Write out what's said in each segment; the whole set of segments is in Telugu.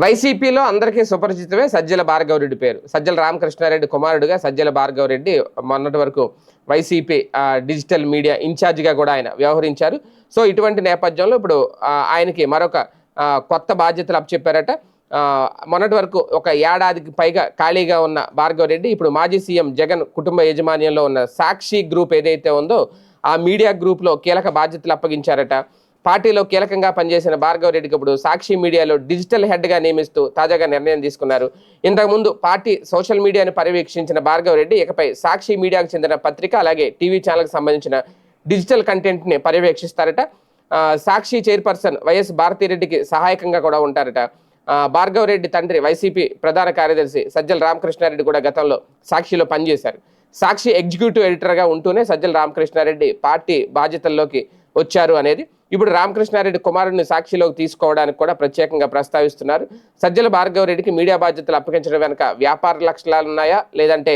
వైసీపీలో అందరికీ సుపరిచితమే సజ్జల భార్గవరెడ్డి పేరు. సజ్జల రామకృష్ణారెడ్డి కుమారుడుగా సజ్జల భార్గవరెడ్డి మొన్నటి వరకు వైసీపీ డిజిటల్ మీడియా ఇన్ఛార్జిగా కూడా ఆయన వ్యవహరించారు. సో ఇటువంటి నేపథ్యంలో ఇప్పుడు ఆయనకి మరొక కొత్త బాధ్యతలు అప్పచెప్పారట. మొన్నటి వరకు ఒక ఏడాదికి పైగా ఖాళీగా ఉన్న భార్గవరెడ్డి ఇప్పుడు మాజీ సీఎం జగన్ కుటుంబ యాజమాన్యంలో ఉన్న సాక్షి గ్రూప్ ఏదైతే ఉందో ఆ మీడియా గ్రూప్లో కీలక బాధ్యతలు అప్పగించారట. పార్టీలో కీలకంగా పనిచేసిన భార్గవ్ రెడ్డికి ఇప్పుడు సాక్షి మీడియాలో డిజిటల్ హెడ్గా నియమిస్తూ తాజాగా నిర్ణయం తీసుకున్నారు. ఇంతకుముందు పార్టీ సోషల్ మీడియాను పర్యవేక్షించిన భార్గవ్ రెడ్డి ఇకపై సాక్షి మీడియాకు చెందిన పత్రిక అలాగే టీవీ ఛానల్కి సంబంధించిన డిజిటల్ కంటెంట్ని పర్యవేక్షిస్తారట. సాక్షి చైర్పర్సన్ వైఎస్ భారతిరెడ్డికి సహాయకంగా కూడా ఉంటారట. ఆ, భార్గవ్ రెడ్డి తండ్రి వైసీపీ ప్రధాన కార్యదర్శి సజ్జల రామకృష్ణారెడ్డి కూడా గతంలో సాక్షిలో పనిచేశారు. సాక్షి ఎగ్జిక్యూటివ్ ఎడిటర్గా ఉంటూనే సజ్జల రామకృష్ణారెడ్డి పార్టీ బాధ్యతల్లోకి వచ్చారు అనేది ఇప్పుడు రామకృష్ణారెడ్డి కుమారుడిని సాక్షిలోకి తీసుకోవడానికి కూడా ప్రత్యేకంగా ప్రస్తావిస్తున్నారు. సజ్జల భార్గవ రెడ్డికి మీడియా బాధ్యతలు అప్పగించడం వెనుక వ్యాపార లక్షణాలు ఉన్నాయా? లేదంటే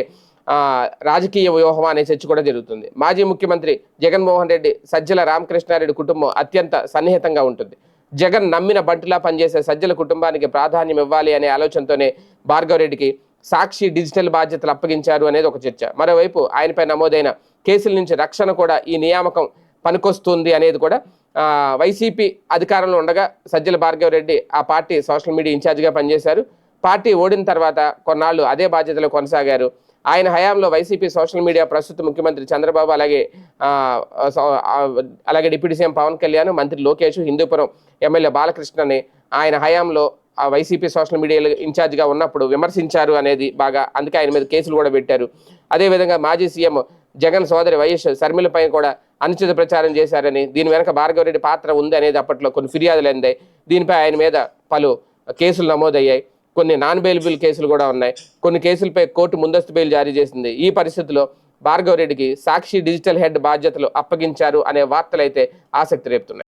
రాజకీయ వ్యూహం అనే చర్చ కూడా జరుగుతుంది. మాజీ ముఖ్యమంత్రి జగన్మోహన్ రెడ్డి సజ్జల రామకృష్ణారెడ్డి కుటుంబం అత్యంత సన్నిహితంగా ఉంటుంది. జగన్ నమ్మిన బంటులా పనిచేసే సజ్జల కుటుంబానికి ప్రాధాన్యం ఇవ్వాలి అనే ఆలోచనతోనే భార్గవ రెడ్డికి సాక్షి డిజిటల్ బాధ్యతలు అప్పగించారు అనేది ఒక చర్చ. మరోవైపు ఆయనపై నమోదైన కేసుల నుంచి రక్షణ కూడా ఈ నియామకం పనికొస్తుంది అనేది కూడా వైసీపీ అధికారంలో ఉండగా సజ్జల భార్గవ రెడ్డి ఆ పార్టీ సోషల్ మీడియా ఇన్ఛార్జిగా పనిచేశారు. పార్టీ ఓడిన తర్వాత కొన్నాళ్ళు అదే బాధ్యతలో కొనసాగారు. ఆయన హయాంలో వైసీపీ సోషల్ మీడియా ప్రస్తుత ముఖ్యమంత్రి చంద్రబాబు అలాగే అలాగే డిప్యూటీ సీఎం పవన్ కళ్యాణ్ మంత్రి లోకేష్ హిందూపురం ఎమ్మెల్యే బాలకృష్ణని ఆయన హయాంలో ఆ వైసీపీ సోషల్ మీడియాలో ఇన్ఛార్జ్గా ఉన్నప్పుడు విమర్శించారు అనేది బాగా అందుకే ఆయన మీద కేసులు కూడా పెట్టారు. అదేవిధంగా మాజీ సీఎం జగన్ సోదరి వైఎస్ షర్మిలపై కూడా అనుచిత ప్రచారం చేశారని దీని వెనక భార్గవరెడ్డి పాత్ర ఉంది అనేది అప్పట్లో కొన్ని ఫిర్యాదులు అందాయి దీనిపై ఆయన మీద పలు కేసులు నమోదయ్యాయి. కొన్ని నాన్ బెయిలబుల్ కేసులు కూడా ఉన్నాయి. కొన్ని కేసులపై కోర్టు ముందస్తు బెయిల్ జారీ చేసింది. ఈ పరిస్థితిలో భార్గవరెడ్డికి సాక్షి డిజిటల్ హెడ్ బాధ్యతలు అప్పగించారు అనే వార్తలైతే ఆసక్తి రేపుతున్నాయి.